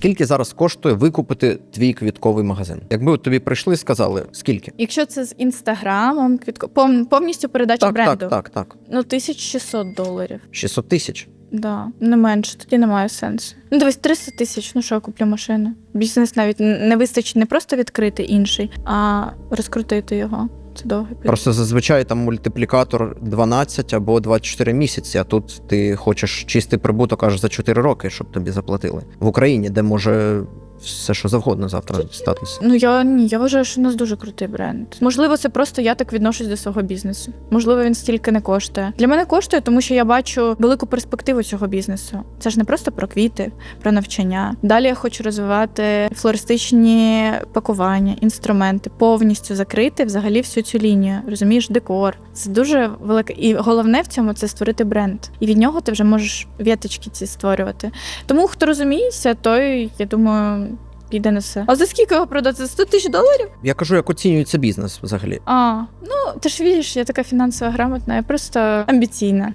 Скільки зараз коштує викупити твій квітковий магазин? Якби от тобі прийшли і сказали, скільки? Якщо це з інстаграмом, квітко пов- повністю передача Так, бренду. так, так, так. Ну, 1600 доларів. 600 тисяч. Да, не менше, тоді немає сенсу. Ну, дивись, 300 тисяч, ну що, я куплю машину. Бізнес навіть не вистачить не просто відкрити інший, а розкрутити його. Це довго. Просто зазвичай там мультиплікатор 12 або 24 місяці, а тут ти хочеш чистий прибуток аж за 4 роки, щоб тобі заплатили. В Україні, де може все що завгодно завтра статися. Ну я ні, я вважаю, що у нас дуже крутий бренд. Можливо, це просто я так відношусь до свого бізнесу. Можливо, він стільки не коштує. Для мене коштує, тому що я бачу велику перспективу цього бізнесу. Це ж не просто про квіти, про навчання. Далі я хочу розвивати флористичні пакування, інструменти, повністю закрити взагалі всю цю лінію. Розумієш, декор. Це дуже велике. І головне в цьому це створити бренд. І від нього ти вже можеш віточки ці створювати. Тому хто розуміється, той я думаю. Піде на все. А за скільки його продати? За 100 тисяч доларів? Я кажу, як оцінюється бізнес взагалі. А, ну ти ж віриш, я така фінансово грамотна, я просто амбіційна.